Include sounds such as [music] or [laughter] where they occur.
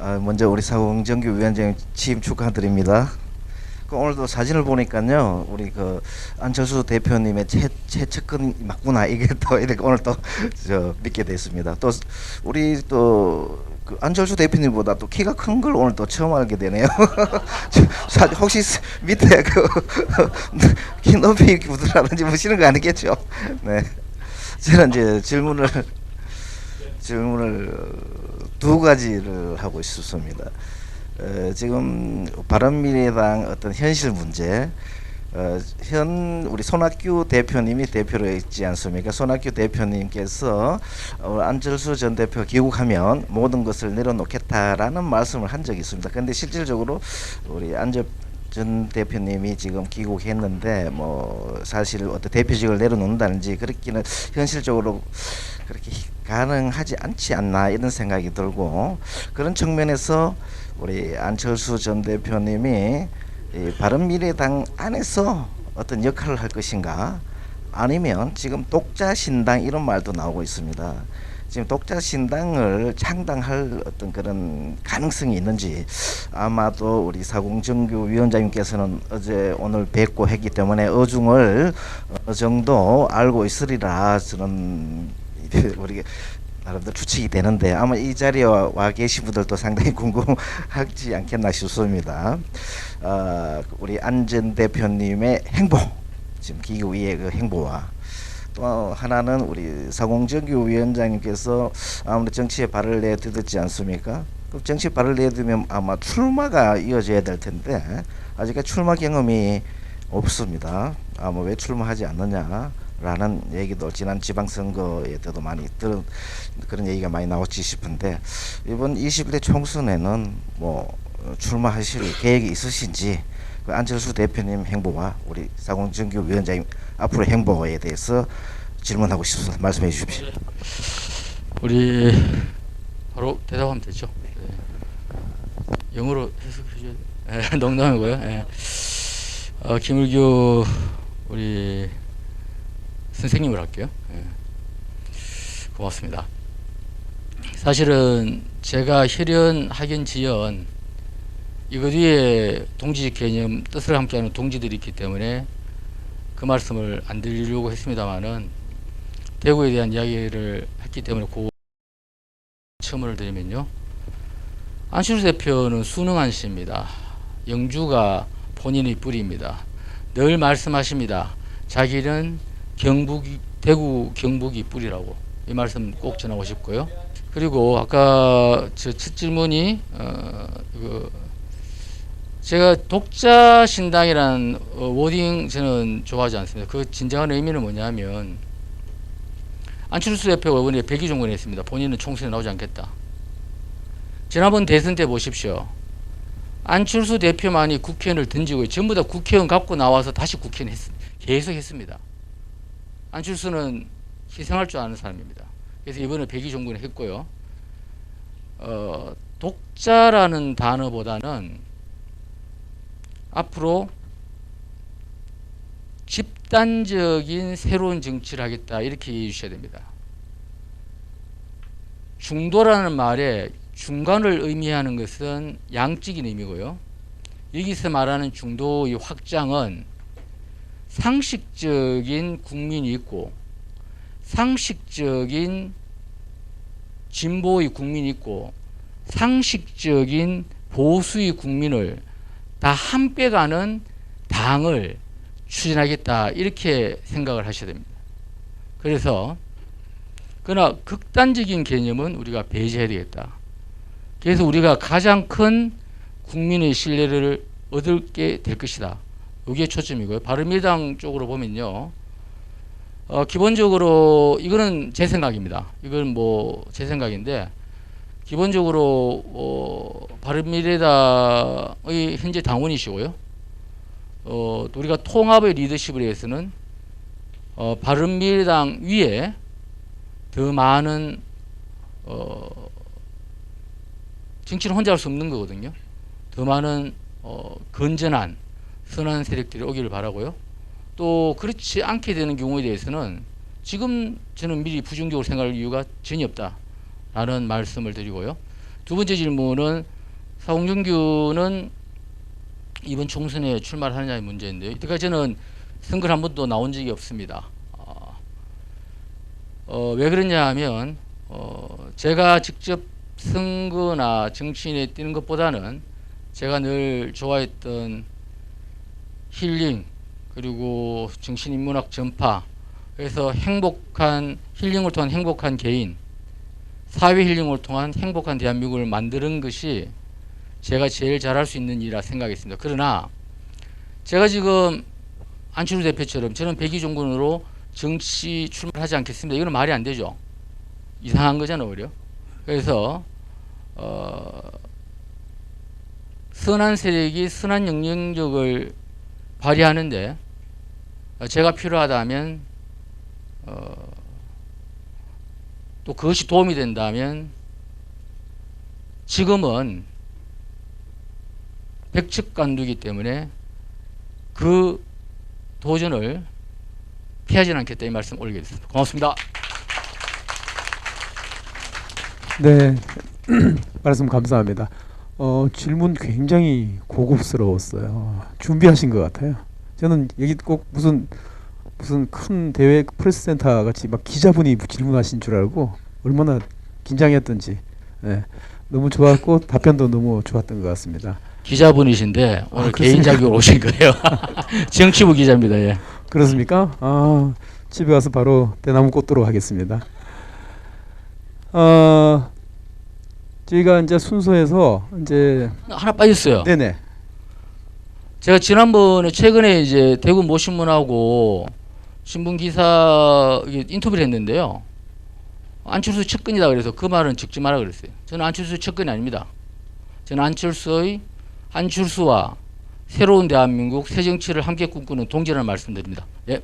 아, 먼저 우리 사공정규 위원장님 취임 축하드립니다. 그 오늘도 사진을 보니까요, 우리 그 안철수 대표님의 최 최측근 맞구나 이게 [laughs] 또 이렇게 오늘 또저 믿게 됐습니다. 또 우리 또. 그 안철수 대표님보다 또 키가 큰 걸 오늘 또 처음 알게 되네요. [laughs] 사- 혹시 스- 밑에 [laughs] 그키 높이 구두라든지 보시는 거 아니겠죠? 네. 저는 이제 질문을 질문을 어, 두 가지를 하고 싶습니다. 어, 지금 바른미래당 어떤 현실 문제, 어, 현 우리 손학규 대표님이 대표로 있지 않습니까? 손학규 대표님께서 어, 안철수 전 대표 귀국하면 모든 것을 내려놓겠다라는 말씀을 한 적이 있습니다. 그런데 실질적으로 우리 안철 전 대표님이 지금 귀국했는데 뭐 사실 어떤 대표직을 내려놓는다든지 그렇기는 현실적으로 그렇게 가능하지 않지 않나 이런 생각이 들고 그런 측면에서 우리 안철수 전 대표님이 이 바른미래당 안에서 어떤 역할을 할 것인가 아니면 지금 독자 신당 이런 말도 나오고 있습니다. 지금 독자 신당을 창당할 어떤 그런 가능성이 있는지 아마도 우리 사공정규 위원장님께서는 어제 오늘 뵙고 했기 때문에 어중을 어느 정도 알고 있으리라 저는 우리 나름대로 추측이 되는데 아마 이 자리에 와, 와 계신 분들도 상당히 [laughs] 궁금하지 않겠나 싶습니다. 어, 우리 안전 대표님의 행보 지금 기구 위의 그 행보와 또 하나는 우리 사공정규 위원장님께서 아무래도 정치에 발을 내딛었지 않습니까? 그 정치 발을 내딛으면 아마 출마가 이어져야 될 텐데 아직까지 출마 경험이 없습니다. 아마 왜 출마하지 않느냐 라는 얘기도 지난 지방선거에 때도 많이 들은 그런 얘기가 많이 나왔지 싶은데 이번 21대 총선에는 뭐 어, 출마하실 계획이 있으신지 그 안철수 대표님 행보와 우리 사공정규 위원장님 앞으로 행보에 대해서 질문하고 싶습니다. 말씀해 주십시오. 우리 바로 대답하면 되죠. 네. 영어로 해석해 줘야 돼. 예, 농담이고요. 예. 어, 김을규 우리 선생님을 할게요. 예. 고맙습니다. 사실은 제가 혈연, 학연, 지연 이거 뒤에 동지적 개념 뜻을 함께하는 동지들이 있기 때문에 그 말씀을 안 드리려고 했습니다만은 대구에 대한 이야기를 했기 때문에 그 첨언을 드리면요. 안철수 대표는 순응한 씨입니다. 영주가 본인의 뿌리입니다. 늘 말씀하십니다. 자기는 경북이 대구 경북이 뿌리라고 이 말씀 꼭 전하고 싶고요. 그리고 아까 저 첫 질문이 어, 그 제가 독자 신당이라는 어, 워딩 저는 좋아하지 않습니다. 그 진정한 의미는 뭐냐면 안철수 대표가 이번에 백의종군에 했습니다. 본인은 총선에 나오지 않겠다. 지난번 대선 때 보십시오. 안철수 대표만이 국회의원을 던지고 전부 다 국회의원 갖고 나와서 다시 국회의원 했, 계속 했습니다. 안철수는 희생할 줄 아는 사람입니다. 그래서 이번에 백의종군에 했고요. 어, 독자라는 단어보다는 앞으로 집단적인 새로운 정치를 하겠다 이렇게 이해해 주셔야 됩니다. 중도라는 말에 중간을 의미하는 것은 양적인 의미고요. 여기서 말하는 중도의 확장은 상식적인 국민이 있고 상식적인 진보의 국민이 있고 상식적인 보수의 국민을 다 함께 가는 당을 추진하겠다 이렇게 생각을 하셔야 됩니다. 그래서 그러나 극단적인 개념은 우리가 배제해야 되겠다. 그래서 우리가 가장 큰 국민의 신뢰를 얻게 될 것이다. 이게 초점이고요. 바른미래당 쪽으로 보면요. 어, 기본적으로 이거는 제 생각입니다. 이건 뭐 제 생각인데 기본적으로 어, 바른미래당의 현재 당원이시고요. 어, 또 우리가 통합의 리더십을 위해서는 어, 바른미래당 위에 더 많은 어, 정치는 혼자 할 수 없는 거거든요. 더 많은 어, 건전한 선한 세력들이 오기를 바라고요. 또 그렇지 않게 되는 경우에 대해서는 지금 저는 미리 부정적으로 생각할 이유가 전혀 없다라는 말씀을 드리고요. 두 번째 질문은 사홍준규는 이번 총선에 출마를 하느냐의 문제인데요. 이때까지 저는 선거를 한 번도 나온 적이 없습니다. 어, 어, 왜 그러냐 하면 어, 제가 직접 선거나 정치인에 뛰는 것보다는 제가 늘 좋아했던 힐링 그리고 정신인문학 전파 그래서 행복한 힐링을 통한 행복한 개인 사회 힐링을 통한 행복한 대한민국을 만드는 것이 제가 제일 잘할 수 있는 일이라 생각했습니다. 그러나 제가 지금 안철수 대표처럼 저는 백의종군으로 정치 출마를 하지 않겠습니다. 이거는 말이 안 되죠. 이상한 거잖아요, 오히려. 그래서 어, 선한 세력이 선한 영향력을 발휘하는데 어, 제가 필요하다면 어, 또 그것이 도움이 된다면 지금은 백측간두기 때문에 그 도전을 피하지는 않겠다 이 말씀 올리겠습니다. 고맙습니다. 네, [clears throat] 말씀 감사합니다. 어, 질문 굉장히 고급스러웠어요. 준비하신 것 같아요. 저는 여기 꼭 무슨 무슨 큰 대회 프레스센터 같이 막 기자분이 질문하신 줄 알고 얼마나 긴장했던지 네, 너무 좋았고 답변도 너무 좋았던 것 같습니다. 기자분이신데 오늘 아, 개인 그렇습니까? 자격으로 [laughs] 오신 거예요. [laughs] 정치부 기자입니다. 예. 그렇습니까? 아, 집에 가서 바로 대나무 꽂도록 하겠습니다. 어, 저희가 이제 순서에서 이제 하나 빠졌어요. 네네 제가 지난번에 최근에 이제 대구 모신문하고 신문 기사 인터뷰를 했는데요. 안철수 측근이다 그래서 그 말은 적지 마라 그랬어요. 저는 안철수 측근이 아닙니다. 저는 안철수의 안철수와 새로운 대한민국 새 정치를 함께 꿈꾸는 동지라는 말씀드립니다. 예.